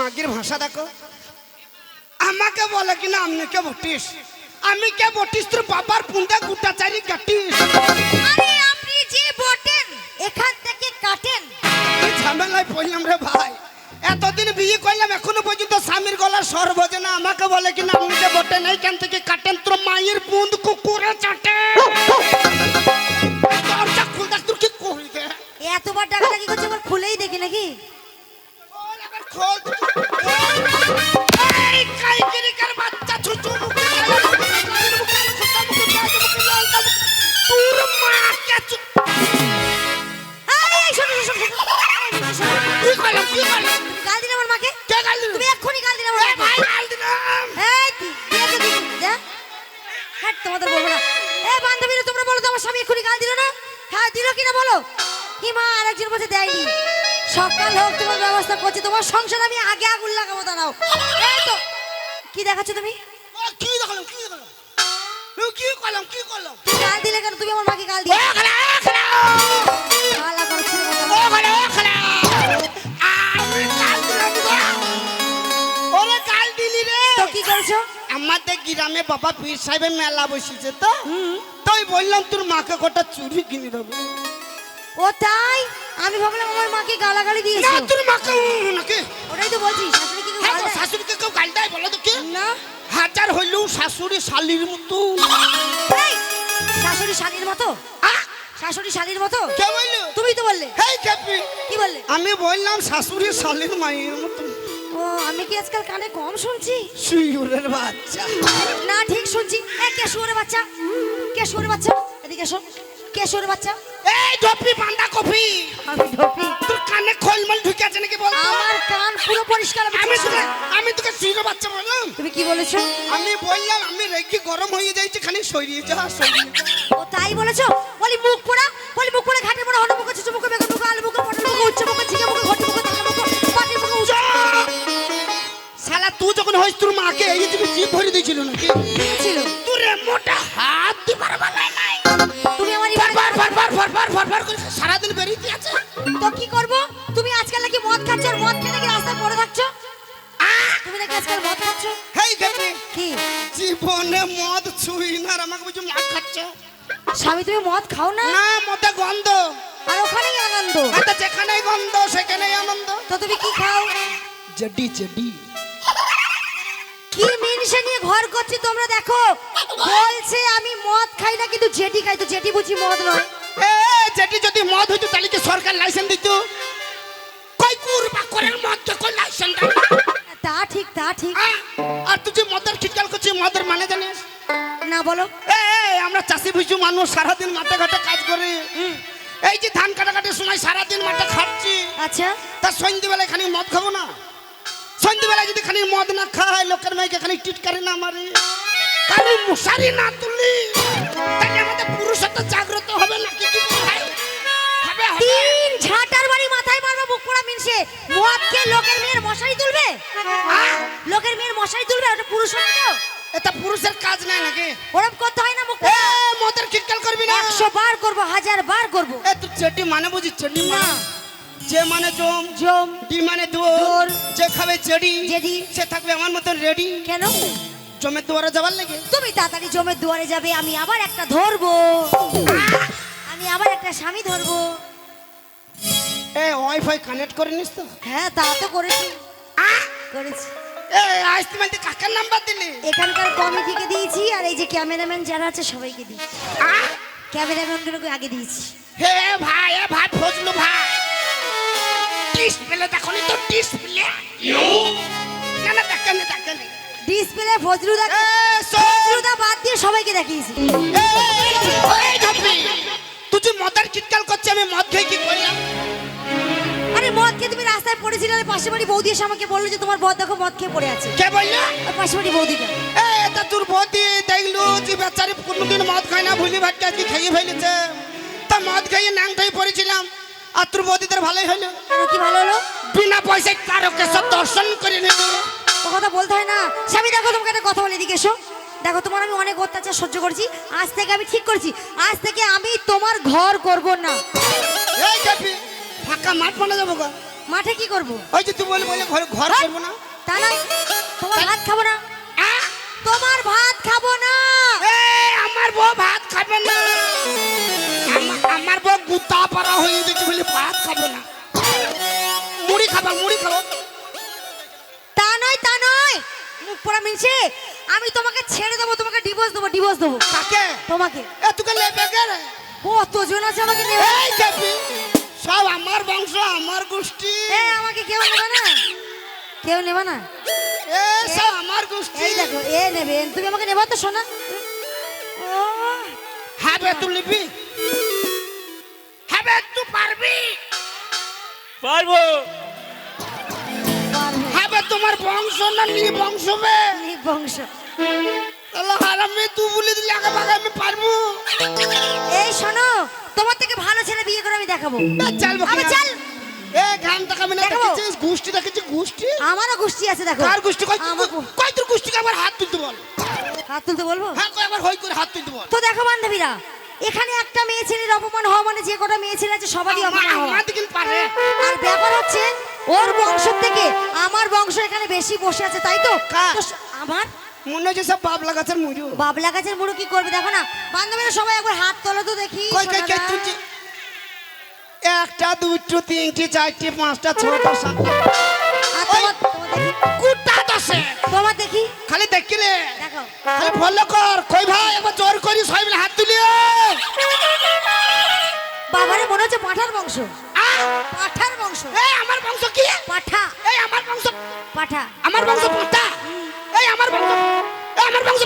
মাগির ভাষা দেখো। আমাকে বলে কিনা আপনি কে বটিস? আমি কে বটিস? তোর বাবার পুন্দা গুটা চারি কাটিস। আরে আপনি যে বটেন এখান থেকে কাটেন। এই ঝামেলায় পড়লাম রে ভাই? এতদিন বিয়ে করলাম এখনও পর্যন্ত স্বামীর গলা বোঝে না। আমাকে বলে কিনা আপনি কে বটেন এইখান থেকে কাটেন। তোর মায়ের পুন্দ কুকুরে চাটে। দরজা খুল দেখ তোর কি করি দে এতবার টাকাটা কি করছে আবার খুলেই দেখি নাকি? খোল এই কাইকিরিকার বাচ্চা ছুচু মুখে তোর মাকে চু- আরে এই শোনো শোনো শোনো, শোনো, শোনো, শোনো। কি করলাম কি করলাম তুমি গাল দিলে আমার মাকে? কে গাল দিল? তুমি এক্ষুনি গাল দিলে আমার ভাই গাল দিলাম এই দি- দিয়ে তো যা। হ্যাঁ তোমাদের বলব না। এ বান্ধবীরা তোমরা বলো তো আমার স্বামী এক্ষুনি গাল দিল না? হ্যাঁ দিল কিনা বলো? কি মা আরেকজন বলছে দেয়নি। সকাল হোক তোমার ব্যবস্থা করছি। তোমার সংসার আমি আগে আগুন লাগাবো দাঁড়াও। এই তো। কি দেখাচ্ছ তুমি? ও, কি দেখলাম কি দেখলাম? এ, কি করলাম কি করলাম? তুমি গাল দিলে কেন? তুমি আমার মাকে গাল দিলি। কি করেছ? আমাদের গ্রামে বাবা পীর সাহেবের মেলা বসেছে তো। তাই বললাম তোর মাকে কটা চুরি কিনে দেবো। ও তাই? আমি ভাবলাম আমার মাকে গালাগালি না দিয়েছ। তোর মাকে নাকি। ওটাই তো বলছি শাশুড়ি কি কেউ হ্যাঁ? শাশুড়িকে কেউ গাল দেয় বলো তো কি? না। হাজার হইলেও শাশুড়ি শালির মতো। এই, শাশুড়ি শালির মতো? শাশুড়ি শালির মতো? কে বলল? তুমি তো বললে। হেই কেপি কি বললে? আমি বললাম শাশুড়ি শালির মায়ের মতো। ও আমি কি আজকাল কানে কম শুনছি? শুয়োরের বাচ্চা। না ঠিক শুনছি। এ কে শুয়োরের বাচ্চা। কে শুয়োরের বাচ্চা। এদিকে এসো। কে শুয়োরের বাচ্চা? এই ডপি বান্দা কফি। আমি ঢোকি তোর কানে খোলমল ঢুকে আছে নাকি বল আমার কান পুরো পরিষ্কার আমি আমি তোকে আমি তোকে শুয়োরের বাচ্চা বললাম। তুমি কি বলেছ? আমি বললাম আমি রেগে গরম হয়ে যাইছি খালি সরিয়ে যা সরিয়ে ও তাই বলেছ? বলি মুখ পোড়া বলি মুখ পোড়া ঘাটে পোড়া হনু মুখ চুচু মুখ বেগুন মুখ আলু মুখ পটল মুখ উচ্চ মুখ ঝিঙে মুখ ঘটি মুখ তাকে মুখ পাটি মুখ উচ্চ শালা তুই যখন হইস তোর মাকে এই তুমি জিভ ভরে দিয়েছিল নাকি? ছিল তোর মোটা হাত দিবার বেলায় নাই। ফর ফর ফর ফর ফর ফর ফর ফর করে সারাদিন বেরিয়ে আছে তো কি করব? তুমি আজকাল নাকি মদ খাচ্ছ আর মদ খেয়ে নাকি রাস্তায় পড়ে থাকছো? তুমি নাকি আজকাল মদ খাচ্ছ? হেই গেপি কি? জীবনে মদ ছুই না আর আমাকে বুঝি মাছ খাচ্ছে। স্বামী তুমি মদ খাও না? না গন্ধ। আর ওখানেই আনন্দ। আচ্ছা যেখানেই গন্ধ সেখানেই আনন্দ। তো তুমি কি খাও? জডি জডি। কি মিনসে নিয়ে ঘর করছি তোমরা দেখো। বলছে আমি মদ খাই না কিন্তু জেটি খাই তো। জেটি বুঝি মদ নয়? এ জেটি যদি মদ হইতো তাহলে কি সরকার লাইসেন্স দিত? কই কুরবা করেন মদ কে কই লাইসেন্স? তা ঠিক তা ঠিক। আর তুই যে মদের খিটকাল করছিস মদের মানে জানিস? না বলো। এ আমরা চাষি ভুষু মানুষ সারাদিন মাঠে ঘাটে কাজ করি। এই যে ধান কাটা কাটাকাটির সময় সারাদিন মাঠে খাচ্ছি আচ্ছা। তা সন্ধ্যেবেলায় খালি মদ খাব না? সন্ধ্যেবেলায় যদি খালি মদ না খায় লোকের মেয়েকে খালি টিটকারি না মারি। কারও মশারি না তুলি। তাহলে আমাদের পুরুষত্ব জাগ্রত হবে না কি কি ভাই? হবে তিন ঝাঁটার বাড়ি মাথায় মারবো বুক পোড়া মিনসে মদ খেয়ে লোকের মেয়ের মশারি তুলবে? লোকের মেয়ের মশারি তুলবে? ওটা পুরুষ মানুষ তো? এটা পুরুষের কাজ নাই নাকি? ওরম করতে হয় না মুখ এ মদের খিটকাল করবি না? একশো বার করব হাজার বার করব। এ তুই চেটি মানে বুঝি চেটি না। মানে যে মানে জম জম ডি মানে দোর। যে খাবে চেডি জেডি। সে থাকবে আমার মতন রেডি। কেন? জমের দুয়ারে যাবার লেগে তুমি তাড়াতাড়ি জমের দুয়ারে যাবে আমি আবার একটা ধরবো। আমি আবার একটা স্বামী ধরবো। এ ওয়াইফাই কানেক্ট করে নিস তো। হ্যাঁ তা তো করেছি। করেছি। এ আজ তুমি কাকার নাম্বার দিলি। এখানকার কমিটিকে দিয়েছি আর এই যে ক্যামেরাম্যান যারা আছে সবাইকে দিয়েছি। আহ, ক্যামেরাম্যানগুলোকে আগে দিয়েছি। হে ভাই এ ভাই ফজলু ভাই। ডিসপ্লে দেখো তো ডিসপ্লে না না দেখেন না দেখেন ডিসপ্লে সব ফজলুদা বাদ দিয়ে সবাইকে দেখিয়েছি। তুই যে মদের চিৎকার করছে আমি মদ খেয়ে কি করলাম? আরে মদ খেয়ে তুমি রাস্তায় পড়েছিলে আর পাশে বাড়ি বৌদি এসে আমাকে বলল যে তোমার বদ দেখো মদ খেয়ে পড়ে আছে। কে বলল? আর পাশে বাড়ি বৌদিটা। এ তা তোর বৌদি দেখলু যে বেচারি কোনোদিন মদ খায় না ভুলি ভাটকে আজকে খাইয়ে ফেলেছে। তা মদ খাইয়ে ন্যাং খাইয়ে পড়েছিলাম আর তোর বৌদিদের ভালোই হলো। কি ভালো হলো? বিনা পয়সায় কারোকে সব দর্শন করে নিল। ও কথা বলতে হয় না। স্বামী দেখো তোমাকে একটা কথা বলে এদিকে এসো। দেখো তোমার আমি অনেক অত্যাচার সহ্য করছি। আজ থেকে আমি ঠিক করছি। আজ থেকে আমি তোমার ঘর করব না। এই ফাঁকা মাঠ মানে যাব গা। মাঠে কি করব? ওই যে তুই বলে বলে ঘর ঘর করব না। তা নয় তোমার ভাত খাব না! তোমার ভাত খাব না। আমার বউ ভাত খাবে না। আমার বউ গুতা পারা হয়ে গেছে বলে ভাত খাবে না। মুড়ি খাবা মুড়ি খাব। নয় তা নয়। মুখ পড়া মিলছে আমি তোমাকে ছেড়ে দেবো তোমাকে ডিভোর্স দেবো ডিভোর্স দেবো। কাকে? তোমাকে। এ তোকে লেবে কে রে। কতজন আছে আমাকে নেবে এই দেবি সব আমার বংশ আমার গোষ্ঠী। এ আমাকে কেউ নেবে না? কেউ নেবে না? এ সব আমার গোষ্ঠী। এই দেখো এ নেবে। তুমি আমাকে নেবে তো শোনা ও হবে তুই নিবি? হবে তুই পারবি? পারব। তোমার বংশ না নি বংশ বে? নি বংশ তাহলে হারামে তুই বলে দিলে আগে ভাগে আমি পারব। এই শোনো তোমার থেকে ভালো ছেলে বিয়ে করে আমি দেখাবো। না, চল আমি চল। এ ঘাম দেখাবি। না। দেখেছিস? গোষ্ঠী দেখেছিস? গোষ্ঠী? আমারও গোষ্ঠী আছে দেখো। কার গোষ্ঠী? কই আমার কই তোর গোষ্ঠীকে একবার হাত তুলতে বল? হাত তুলতে বলব? হ্যাঁ কই একবার হই করে হাত তুলতে বল। তো দেখো বান্ধবীরা এখানে একটা মেয়ে ছেলের অপমান হওয়া মানে যে কটা মেয়ে ছেলে আছে সবারই অপমান হওয়া। আমার দিকে পারে। আর ব্যাপার হচ্ছে ওর বংশ থেকে আমার বংশ এখানে বেশি বসে আছে তাই তো? কার? তো স- আমার? মনে হচ্ছে সব বাবলা গাছের মুড়ি বাবলা গাছের মুড়ো কি করবে? দেখো না বান্ধবীরা সবাই একবার হাত তোলো তো দেখি কই কই কই সোনাদা। তুই একটা দুটো তিনটে চারটে পাঁচটা ছটা সাতটা। আর তোমার তোমার দেখি কুটা দশে তোমার দেখি। খালি দেখিলে। দেখো। খালি ফলো কর। কই ভাই একবার জোর করি সবাই মিলে হাত বাবারে মনে হচ্ছে পাঠার বংশ! পাঠার বংশ। এই আমার বংশ কি? পাঠা। এই আমার বংশ পাঠা। আমার বংশ পাটা এই আমার বংশ। এই আমার বংশ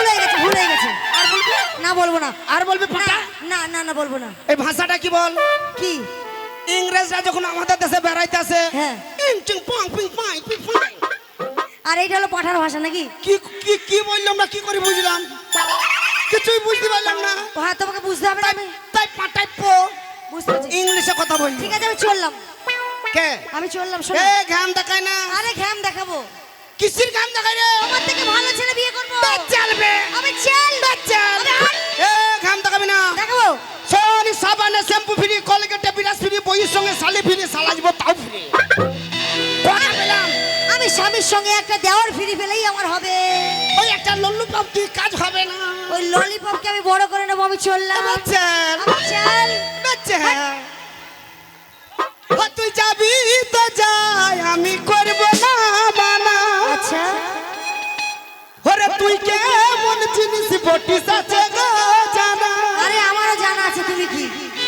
হয়ে হয়ে আর বলবি? না বলব না। আর বলবি না না না না বলব না। এই ভাষাটা কি বল? কি? ইংরেজরা যখন আমাদের দেশে বেড়াইতে আসে চিং পং পিং পাই পিং পাই আর এইটা হলো পাঠার ভাষা নাকি? কি কি কি বললাম না? কি করে বুঝলাম? কিছুই বুঝতে পারলাম না। হ্যাঁ তোমাকে বুঝতে হবে না তাই আমি। পাটাই পো বুঝতে পারছি। ইংলিশে কথা বলি। ঠিক আছে আমি চললাম। কে? আমি চললাম শোনো। এ ঘাম দেখায় না। আরে ঘ্যাম দেখাবো। কিসির ঘাম দেখায় রে? আমার থেকে ভালো ছেলে বিয়ে করব। চলবে। আমি চল চল এ ঘাম দেখাবি না। দেখাবো? সোনি সাবানে শ্যাম্পু ফ্রি কলগেটে বিরাস ফ্রি বইয়ের সঙ্গে শালি ফ্রি সালাজব তাও ফ্রি স্বামীর সঙ্গে একটা দেওয়ার ফিরি ফেলেই আমার হবে। ওই একটা লল্লু পাপ তুই কাজ হবে না। ওই ললিপপকে আমি বড় করে নেব আমি চললাম। ও তুই যাবি তো যাই আমি করব না মানা আচ্ছা। ওরে তুই কেমন জিনিস বটিস আছে গো জানা। আরে আমারও জানা আছে তুমি কি?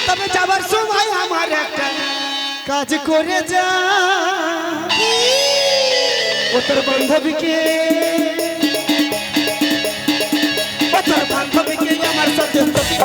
তবে যাবার সময় আমার একটা কাজ করে যা। ও তোর বান্ধবীকে ও তোর বান্ধবীকে আমার সাথে তোকে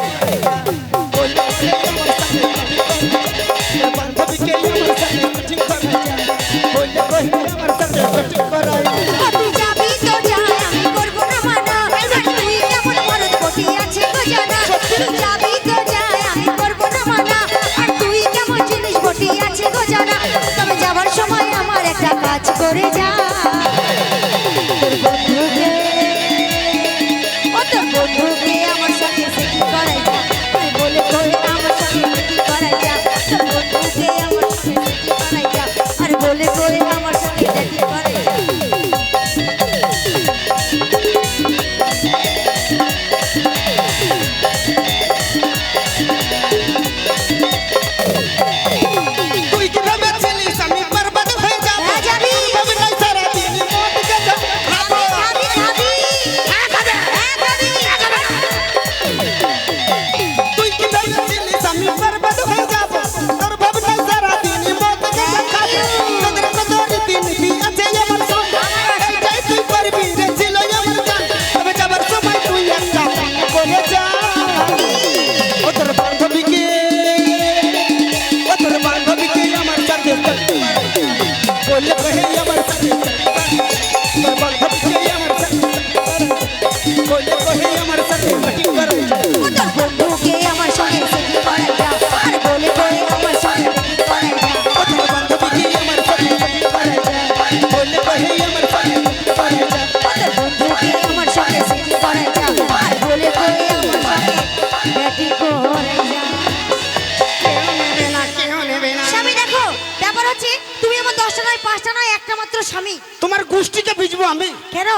স্বামী। তোমার গোষ্ঠীকে বুঝব আমি? কেন?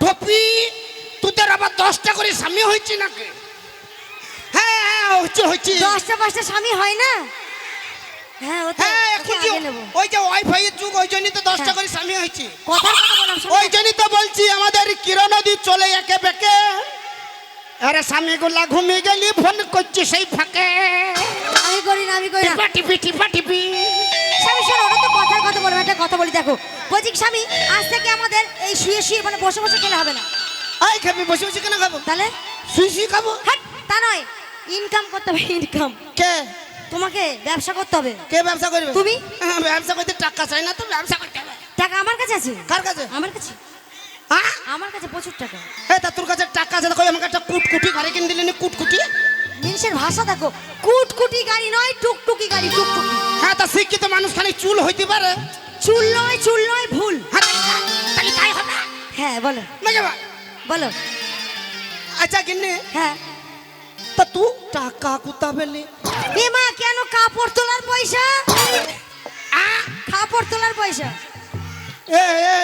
ঢপি তোদের আবার দশটা করে স্বামী হয়েছে নাকি? হ্যাঁ হ্যাঁ হচ্ছে হচ্ছে দশটা পাঁচটা স্বামী হয় না? হ্যাঁ হ্যাঁ ওকে এখন যে আগে নেব। ওই যে ওয়াইফাই এর যুগ ওই জন্যই তো দশটা হ্যাঁ। করে স্বামী হয়েছে। কথার কথা বললাম ওই জন্যই তো বলছি আমাদের কিরণ নদী চলে একে বেকে। আরে স্বামী গুলা ঘুমিয়ে গেলি ফোন করছি সেই ফাঁকে। আমি করি না আমি করি না। টিপি টিপা স্বামী শোনো কথা বলব একটা কথা বলি দেখো। বলছি স্বামী আজ থেকে আমাদের এই শুয়ে শুয়ে মানে বসে বসে খেলে হবে না। এই খাবি বসে বসে কেন খাব? তাহলে? শুই শুই খাব? হাট তা নয়। ইনকাম করতে হবে ইনকাম কে? তোমাকে ব্যবসা করতে হবে। কে ব্যবসা করবে? তুমি? হ্যাঁ, ব্যবসা করতে টাকা চাই না তো ব্যবসা করতে হবে। টাকা আমার কাছে আছে? কার কাছে? আমার কাছে। হ্যাঁ আমার কাছে প্রচুর টাকা। হ্যাঁ তা তোর কাছে টাকা আছে কই আমাকে একটা কুটকুটি ঘরে কিনে দিলি নি কুটকুটি। জিনিসের ভাষা দেখো কুটকুটি গাড়ি নয় টুকটুকি গাড়ি টুকটুকি। হ্যাঁ তা শিক্ষিত মানুষ খালি চুল হইতে পারে। চুল নয় চুল নয় ভুল। হ্যাঁ তাহলে তাই হবে। হ্যাঁ বলো। বুঝে বা? বলো। আচ্ছা কিনে হ্যাঁ। তা তুই টাকা কুতা পেলি? এ মা কেন কাপড় তোলার পয়সা? কাপড় তোলার পয়সা। এ এ এ,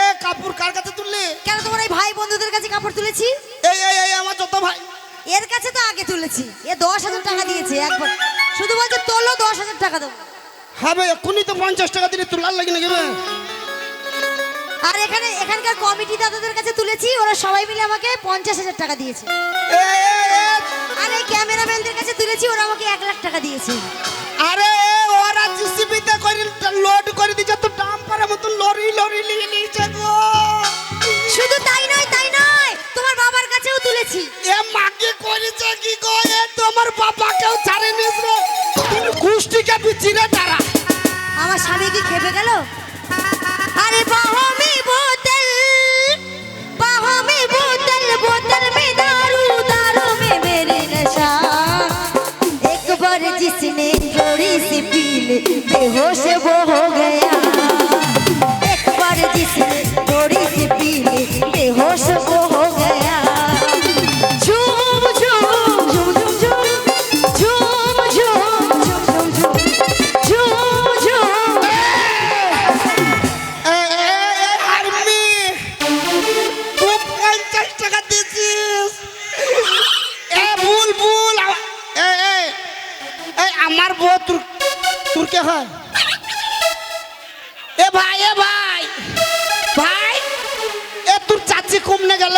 এ, কাপড় কার কাছে তুললি? কেন তোমার এই ভাই বন্ধুদের কাছে কাপড় তুলেছি? এই এই এই আমার যত ভাই। এর কাছে তো আগে তুলেছি এ দশ হাজার টাকা দিয়েছে একবার শুধু বলছে তোলো দশ হাজার টাকা দেবো হবে এক্ষুনি তো পঞ্চাশ টাকা দিলে তোলার লাগে না আর এখানে এখানকার কমিটি দাদাদের কাছে তুলেছি ওরা সবাই মিলে আমাকে পঞ্চাশ হাজার টাকা দিয়েছে আর এই ক্যামেরাম্যানদের কাছে তুলেছি ওরা আমাকে এক লাখ টাকা দিয়েছে আরে ওরা জিসিবিতে করে লোড করে দিছে তো ডাম্পারের মতন লরি লরি নিয়ে নিয়েছে গো শুধু তাই নয় তাই নয় তোমার বাবার তুলেছি এ মাকে করেছে কি গো এ তোমার বাবাকেও ছাড়ে নিস রে তুমি গোষ্ঠীকে বিচিরে তারা আমার স্বামী কি খেপে গেল আরে বাহমি বোতল बाहों बोतल बोतल में दारू दारू में मेरी नशा एक बार जिसने थोड़ी सी पी ले बेहोश वो हो गया घूमने गल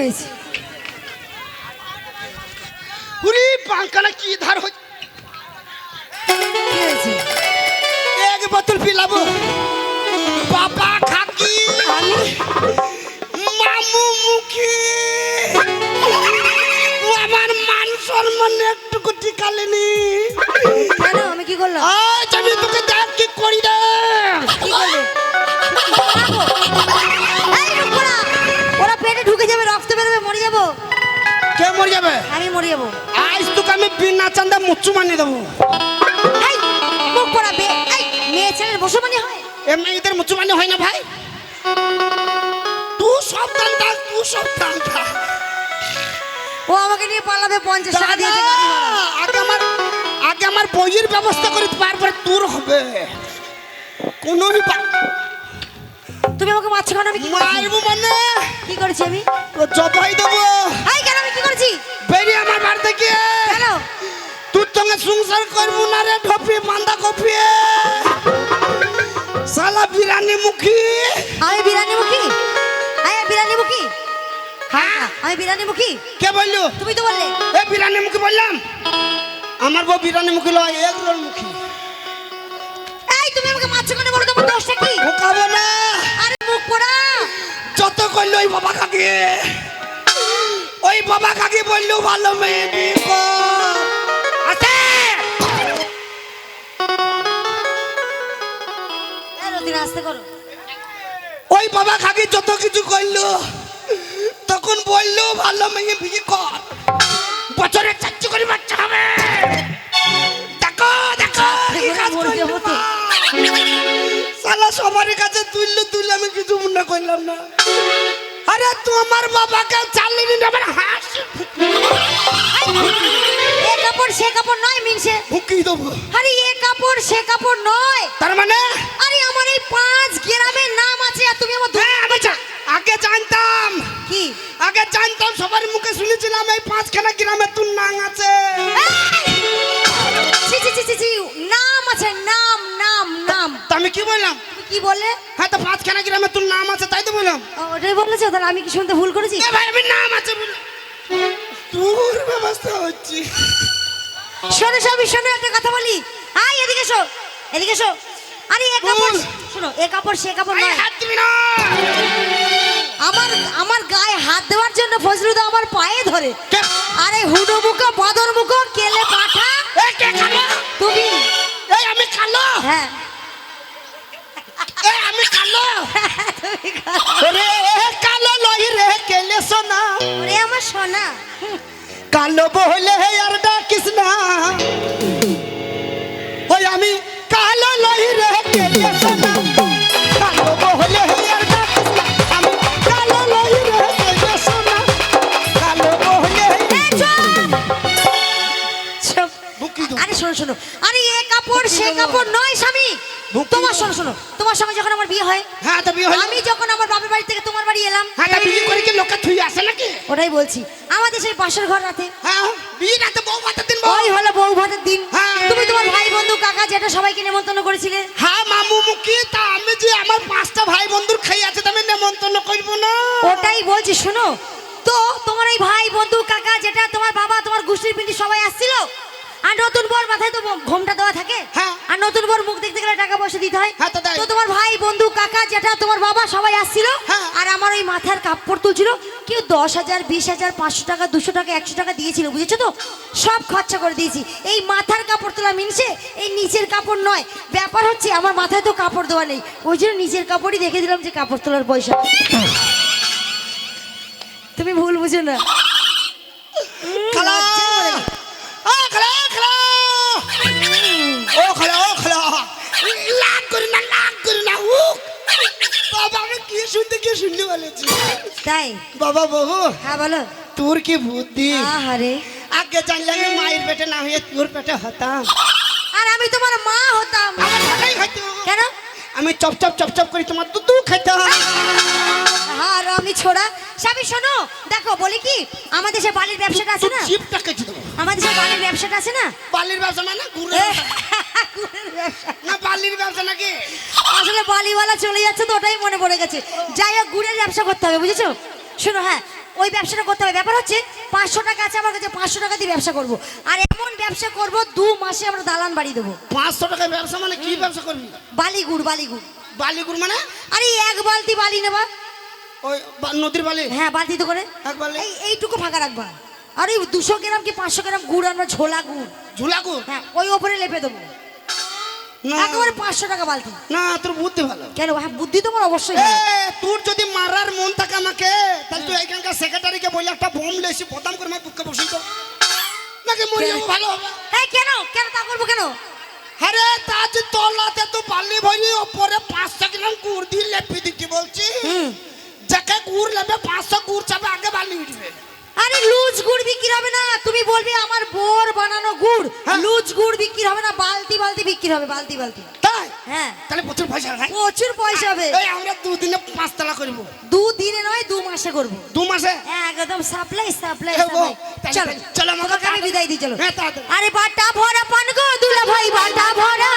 হয়েছে উরি পাঙ্কানা কি ধার হয়েছে এক বোতল পিলাবো। বাবা খাকি। মামু মুখী। আমার মান সম্মান একটুকু টিকালেনি কেন? আমি কি করলাম? আজ আমি তোকে দেখ কি করি রে কি করলে? আমি মরে যাব আজ তোকে আমি বিনা চান্দা মুচ্ছু মানিয়ে দেবো। এই মুখ পড়াবে এই মেয়ে ছেলের বসবানি হয়? এ মেয়েদের মুচ্ছু মানি হয় না ভাই? তুই সাবধান থাক তুই সাবধান থাক ও আমাকে নিয়ে পালাবে পঞ্চাশ টাকা দিয়েছে গাড়ি ভাড়া। আগে আমার আগে আমার বইয়ের ব্যবস্থা করে তারপরে তোর হবে। কোনোই পা- তুমি আমাকে মারছো কেন? আমি কি করেছি? মারবো মানে? কি করেছি আমি? ও জবাই দেবো। হাই কেন আমি কি করেছি? বেরিয়ে আমার বাড়ি থেকে কেন? তোর সঙ্গে সংসার করব না রে ঢপি বান্দা কপি। সালা বিরানি মুখী আমি বিরানি মুখী হ্যাঁ বিরানি মুখী হ্যাঁ আমি বিরানি মুখী কে বলল? তুমি তো বললে। এ বিরানি মুখী বললাম? আমার বউ বিরানি মুখী লয় এক রোল মুখী এই তুমি আমাকে মারছো কেন বলো তোমার দোষটা কি? ও খাব না। যত করল ওই বাবা কাকি? ওই বাবা কাকি বলল ভালো মেয়ে বিয়ে আছে? ওই বাবা কাকি যত কিছু করল তখন বলল ভালো মেয়ে বিয়ে কর। বছরে চারটি করে বাচ্চা হবে। দেখো দেখো শালা সবার কাছে তুললো তুললে আমি কিছু মনে করলাম না। আরে তোমার বাবাকে চালিয়ে নিয়ে আমার হাসি এ কাপড় সে কাপড় নয় মিনসে। ফুকিয়ে দেবো। আরে এ কাপড় সে কাপড় নয়। তার মানে? আরে আমার এই পাঁচ গ্রামের নাম আছে আর তুমি আমার হ্যাঁ আমি আগে জানতাম। কি? আগে জানতাম সবার মুখে শুনেছিলাম এই পাঁচখানা গ্রামে তোর নাম আছে। কি বললাম? কি বললে? হ্যাঁ তো পাঁচখানা গ্রামে তোর নাম আছে তাই তো বললাম। ওটাই বলেছ তাহলে আমি কি শুনতে ভুল করেছি? এ ভাই আমি নাম আছে বলে। তোর ব্যবস্থা হচ্ছে। শোনো সবই শোনো একটা কথা বলি। আয় এদিকে এসো এদিকে এসো। আরে এ কাপড় শোনো এ কাপড় সে কাপড় নয়। হাত দিবি না। আমার আমার গায়ে হাত দেওয়ার জন্য ফজলুদা আমার পায়ে ধরে। আরে হুডো মুখো বাদর মুখো কেলে পাঠা? তুমি। এই আমি কালো হ্যাঁ। আমি কালো। রে কালো লই রে কেলে সোনা ওরে আমার সোনা কালো বহলে আর ডাকিস না ওই আমি কালো লই রে কেলে সোনা কালো বহলে আর ডাকিস না আমি কালো লই রে কেলে সোনা কালো বহলে এ চুপ! আরে শোনো শোনো আরে এ কাপড় সে কাপড় নয় স্বামী তোমার। শোনো শোনো। তোমার সঙ্গে যখন আমার বিয়ে হয় হ্যাঁ তো বিয়ে হলো আমি যখন আমার বাপের বাড়ি থেকে তোমার বাড়ি এলাম হ্যাঁ তা বিয়ে করে কি লোকে থুই আসে নাকি? ওটাই বলছি। আমাদের সেই পাশের ঘর রাতে। হ্যাঁ বিয়ে রাতে বউ ভাতের দিন ওই হলো বউ ভাতের দিন। হ্যাঁ। তুমি তোমার ভাই বন্ধু কাকা যেটা সবাইকে নেমন্তন্ন করেছিলে? হ্যাঁ মামু মুখি তা আমি যে আমার পাঁচটা ভাই বন্ধুর খেয়ে আছে তা আমি নেমন্তন্ন করব না। ওটাই বলছি শোনো। তো তোমার এই ভাই বন্ধু কাকা যেটা তোমার বাবা তোমার গোষ্ঠীর পিন্ডি সবাই আসছিল? আর নতুন বর মাথায় তো ঘোমটা দেওয়া থাকে। হ্যাঁ। আর নতুন বর মুখ দেখতে গেলে টাকা পয়সা দিতে হয়। হ্যাঁ, তো তোমার ভাই বন্ধু কাকা যেটা তোমার বাবা সবাই আসছিল। হ্যাঁ। আর আমার ওই মাথার কাপড় তুলছিল। কেউ দশ হাজার বিশ হাজার পাঁচশো টাকা দুশো টাকা একশো টাকা দিয়েছিল বুঝেছ তো? সব খরচা করে দিয়েছি। এই মাথার কাপড় তোলা মিনছে এই নিচের কাপড় নয়। ব্যাপার হচ্ছে আমার মাথায় তো কাপড় দেওয়া নেই। ওই জন্য নিচের কাপড়ই দেখে দিলাম যে কাপড় তোলার পয়সা। তুমি ভুল বুঝো না। বাবা আমি কি শুনতে কি শুনতে বলেছি? তাই? বাবা বাবু হ্যাঁ বলো। তোর কি বুদ্ধি? আরে আগে জানলে আমি মায়ের পেটে না হয়ে তোর পেটে হতাম। আর আমি তোমার মা হতাম। কেন? আমি চপ চপ চপ চপ করে তোমার দুধ খাইতাম। আর আমি ছোড়া। স্বামী শোনো দেখো বলি কি আমাদের সে বালির ব্যবসাটা আছে না? জিপটা কেটে দেবো। আমাদের সে বালির ব্যবসাটা আছে না? বালির ব্যবসা মানে ঘুরে গুড়ের ব্যবসা। না বালির ব্যবসা নাকি? আসলে বালিওয়ালা চলে যাচ্ছে তো ওটাই মনে পড়ে গেছে। যাই হোক গুড়ের ব্যবসা করতে হবে বুঝেছ? শোনো হ্যাঁ ওই ব্যবসাটা করতে হবে। ব্যাপার হচ্ছে পাঁচশো টাকা আছে আমার কাছে পাঁচশো টাকা দিয়ে ব্যবসা করব। আর এমন ব্যবসা করব দু মাসে আমরা দালান বাড়ি দেবো। পাঁচশো টাকার ব্যবসা মানে কি ব্যবসা করবি? বালি গুড় বালি গুড় বালিগুড় মানে? আরে এক বালতি বালি নেবা। ওই নদীর বালি? হ্যাঁ বালতি তো করে। এক বালি? এই এইটুকু ফাঁকা রাখবা। আর ওই দুশো গ্রাম কি পাঁচশো গ্রাম গুড় আনবা? ঝোলা গুড়। ঝুলাগুড় হ্যাঁ ওই ওপরে লেপে দেবো। একেবারে পাঁচশো টাকা বালতি। না তোর বুদ্ধি ভালো। কেন? হ্যাঁ বুদ্ধি তোমার অবশ্যই তোর যদি মারার মন থাকে আমাকে তাহলে তুই এখানকার সেক্রেটারিকে বলে একটা বোম লেসি বদাম করে আমার বুককে বসিত নাকি মরে ভালো এই কেন? কেন তা করব কেন? আরে তাজ তলাতে তো বালি ভরি ওপরে পাঁচশো গ্রাম গুড় দিয়ে লেপি দিতে বলছি। যাকে গুড় লেবে পাঁচশো গুড় চাপে আগে বালি উঠবে। আরে লুজ গুড় বিক্রি হবে না। তুমি বলবে আমার বোর বানানো গুড়। হ্যাঁ। লুজ গুড় বিক্রি হবে না বালতি বালতি বিক্রি হবে বালতি বালতি। তাই? হ্যাঁ। তাহলে প্রচুর পয়সা হয়? প্রচুর পয়সা হবে। এই আমরা দুদিনে পাঁচতলা করব। দু দিনে নয় দু মাসে করব। দু মাসে হ্যাঁ, একদম সাপ্লাই সাপ্লাই চলো চলো আমাকে আমি বিদায় দিই চলো। হ্যাঁ, আরে বাটা ভরা পান গো দুলা ভাই বাটা ভরা।